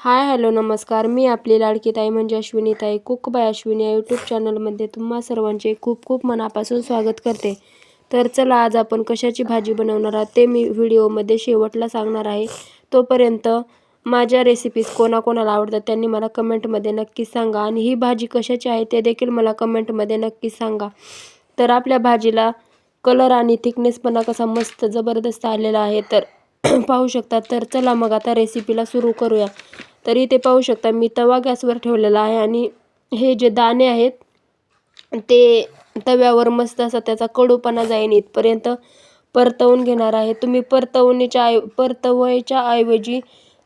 Hi hello नमस्कार. मी आपली लाडकी ताई म्हणजे अश्विनी ताई कुक बाय अश्विनी या यूट्यूब चॅनलमध्ये तुम्हा सर्वांचे खूप खूप मनापासून स्वागत करते. तर चला आज आपण कशाची भाजी बनवणार आहात ते मी व्हिडिओमध्ये शेवटला सांगणार आहे. तोपर्यंत माझ्या रेसिपीज कोणाकोणाला आवडतात त्यांनी मला कमेंटमध्ये नक्की सांगा आणि ही भाजी कशाची आहे ते देखील मला कमेंटमध्ये नक्की सांगा. तर आपल्या भाजीला कलर आणि थिकनेसपणा कसा मस्त जबरदस्त आलेला आहे तर पाहू शकता. तर चला मग आता रेसिपीला सुरू करूया. तर इथे पाहू शकता. मी तवा गॅसवर ठेवलेला आहे आणि हे जे दाणे आहेत ते तव्यावर मस्त असा त्याचा कडूपणा जाईन इथपर्यंत परतवून घेणार आहे. तुम्ही परतवणीच्या ऐ परतवायच्या ऐवजी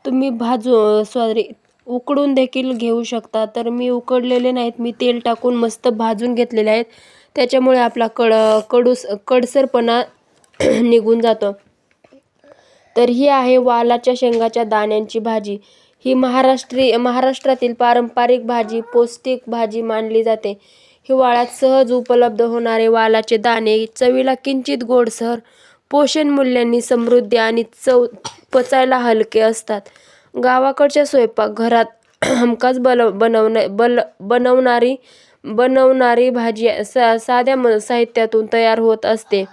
तुम्ही भाजू सॉरी उकडून देखील घेऊ शकता. तर मी उकडलेले नाहीत मी तेल टाकून मस्त भाजून घेतलेले आहेत. त्याच्यामुळे आपला कड कडूस कडसरपणा निघून जातो. तर ही आहे वालाच्या शेंगाच्या दाण्यांची भाजी. ही महाराष्ट्री महाराष्ट्रातील पारंपरिक भाजी पौष्टिक भाजी मानली जाते. हिवाळ्यात सहज उपलब्ध होणारे वालाचे दाणे चवीला किंचित गोडसर पोषण मूल्यांनी समृद्धी आणि चव पचायला हलके असतात. गावाकडच्या स्वयंपाकघरात हमखास बल बनवण बल बनवणारी बनवणारी भाजी सा साध्या म साहित्यातून तयार होत असते.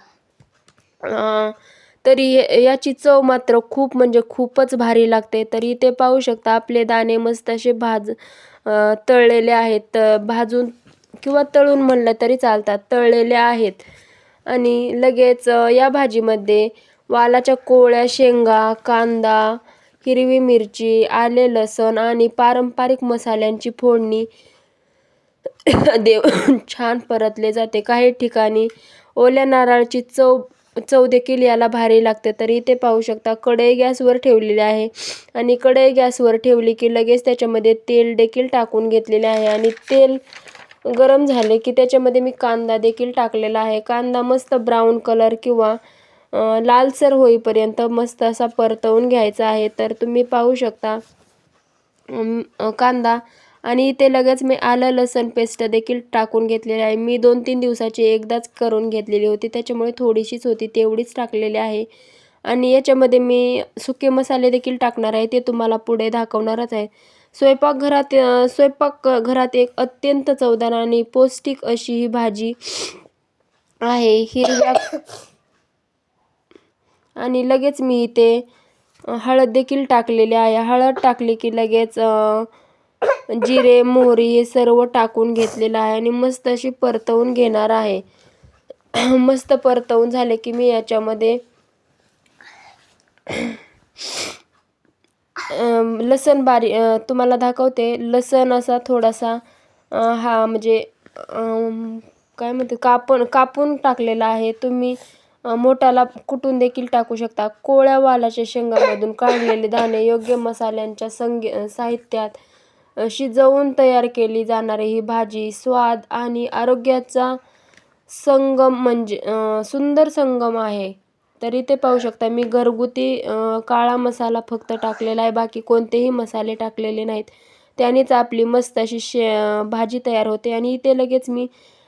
तरी याची चव मात्र खूप म्हणजे खूपच भारी लागते. तरी ते पाहू शकता आपले दाणे मस्त असे भाज तळलेले आहेत. भाजून किंवा तळून म्हणलं तरी चालतात. तळलेले आहेत. आणि लगेच या भाजीमध्ये वालाच्या कोळ्या शेंगा कांदा हिरवी मिरची आले लसण आणि पारंपरिक मसाल्यांची फोडणी देव छान परतले जाते. काही ठिकाणी ओल्या नारळाची चव चव देखील याला भारी लागते तर इथे पाहू शकता. कढई गॅसवर ठेवलेली आहे आणि कढई गॅसवर ठेवली की लगेच त्याच्यामध्ये तेल देखील टाकून घेतलेले आहे आणि तेल गरम झाले की त्याच्यामध्ये मी कांदा देखील टाकलेला आहे. कांदा मस्त ब्राऊन कलर किंवा लालसर होईपर्यंत मस्त असा परतवून घ्यायचा आहे. तर तुम्ही पाहू शकता कांदा आणि इथे लगेच मी आलं लसण पेस्ट देखील टाकून घेतलेली आहे. मी दोन तीन दिवसाची एकदाच करून घेतलेली होती. त्याच्यामुळे थोडीशीच होती तेवढीच टाकलेली आहे. आणि याच्यामध्ये मी सुके मसाले देखील टाकणार आहे ते तुम्हाला पुढे दाखवणारच आहे. स्वयंपाकघरात स्वयंपाकघरात एक अत्यंत चवदार आणि पौष्टिक अशी ही भाजी आहे. हिरव्या आणि लगेच मी इथे हळद देखील टाकलेली आहे. हळद टाकली की लगेच जिरे मोहरी हे सर्व टाकून घेतलेलं आहे आणि मस्त अशी परतवून घेणार आहे. मस्त परतवून झाले की मी याच्यामध्ये लसण बारी तुम्हाला दाखवते. लसण असा थोडासा हा म्हणजे काय म्हणते कापून कापून टाकलेला आहे. तुम्ही मोठाला कुटून देखील टाकू शकता. कोळ्या वालाच्या शेंगामधून काढलेले दाणे योग्य मसाल्यांच्या संगे साहित्यात शिजवून तयार केली जाणारी ही भाजी स्वाद आणि आरोग्याचा संगम म्हणजे सुंदर संगम आहे. तर इथे पाहू शकता मी घरगुती काळा मसाला फक्त टाकलेला आहे बाकी कोणतेही मसाले टाकलेले नाहीत. त्यानेच आपली मस्त अशी शे भाजी तयार होते आणि इथे लगेच मी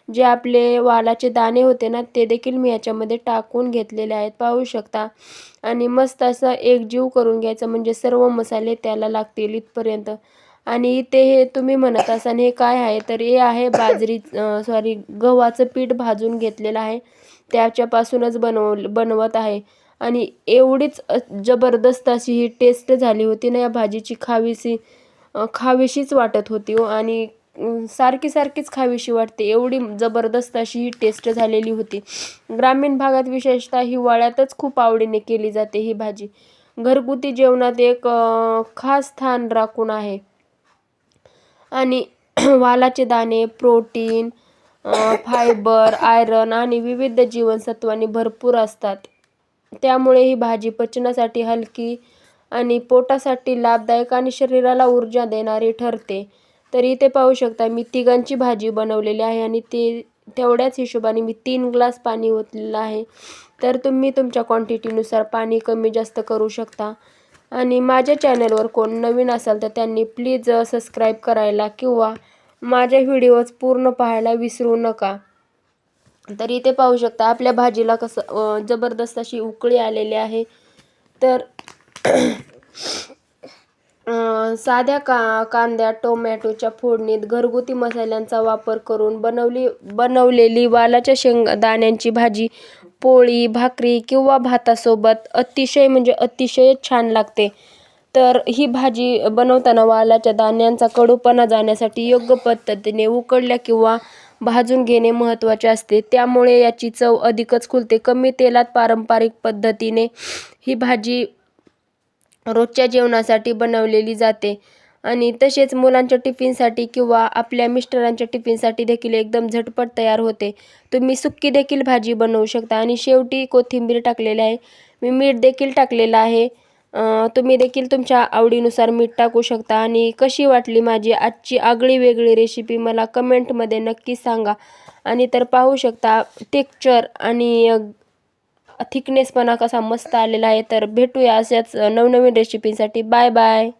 जे आपले वालाचे दाणे होते ना ते देखील मी याच्यामध्ये टाकून घेतलेले आहेत. पाहू शकता. आणि मस्त असं एकजीव करून घ्यायचं म्हणजे सर्व मसाले त्याला लागतील इथपर्यंत. आणि इथे हे तुम्ही म्हणत असाल हे काय आहे? तर हे आहे बाजरी सॉरी गव्हाचं पीठ भाजून घेतलेलं आहे. त्याच्यापासूनच बनव बनवत आहे. आणि एवढीच जबरदस्त अशी ही टेस्ट झाली होती ना या भाजीची खावीशी खावीशीच वाटत होती हो. आणि सारखी सारखीच खावीशी वाटते. एवढी जबरदस्त अशी ही टेस्ट झालेली होती. ग्रामीण भागात विशेषतः हिवाळ्यातच खूप आवडीने केली जाते ही भाजी. घरगुती जेवणात एक खास स्थान राखून आहे. आणि वालाचे दाणे प्रोटीन फायबर आयरन आणि विविध जीवनसत्वांनी भरपूर असतात. त्यामुळे ही भाजी पचनासाठी हलकी आणि पोटासाठी लाभदायक आणि शरीराला ऊर्जा देणारी ठरते. तर इथे पाहू शकता मी तिघांची भाजी बनवलेली आहे आणि ते तेवढ्याच हिशोबाने मी तीन ग्लास पाणी ओतलेलं आहे. तर तुम्ही तुमच्या क्वांटिटीनुसार पाणी कमी जास्त करू शकता. आणि माझ्या चॅनलवर कोण नवीन असाल तर त्यांनी प्लीज सबस्क्राईब करायला किंवा माझ्या व्हिडिओज पूर्ण पाहायला विसरू नका. तर इथे पाहू शकता आपल्या भाजीला कसं जबरदस्त अशी उकळी आलेली आहे. तर साध्या का कांद्या टोमॅटोच्या फोडणीत घरगुती मसाल्यांचा वापर करून बनवली बनवलेली वालाच्या शेंग दाण्यांची भाजी पोळी भाकरी किंवा भातासोबत अतिशय म्हणजे अतिशय छान लागते. तर ही भाजी बनवताना वालाच्या दाण्यांचा कडूपणा जाण्यासाठी योग्य पद्धतीने उकडल्या किंवा भाजून घेणे महत्त्वाचे असते. त्यामुळे याची चव अधिकच खुलते. कमी तेलात पारंपरिक पद्धतीने ही भाजी रोजच्या जेवणासाठी बनवलेली जाते. आणि तसेच मुलांच्या टिफिनसाठी किंवा आपल्या मिस्टरांच्या टिफिनसाठी देखील एकदम झटपट तयार होते. तुम्ही सुक्की देखील भाजी बनवू शकता. आणि शेवटी कोथिंबीर टाकलेली आहे. मी मीठ देखील टाकलेलं आहे. तुम्ही देखील तुमच्या आवडीनुसार मीठ टाकू शकता. आणि कशी वाटली माझी आजची आगळी वेगळी रेसिपी मला कमेंटमध्ये नक्की सांगा. आणि तर पाहू शकता टेक्चर आणि थिकनेसपणा कसा मस्त आलेला आहे. तर भेटूया अशाच नवनवीन रेसिपीसाठी बाय बाय.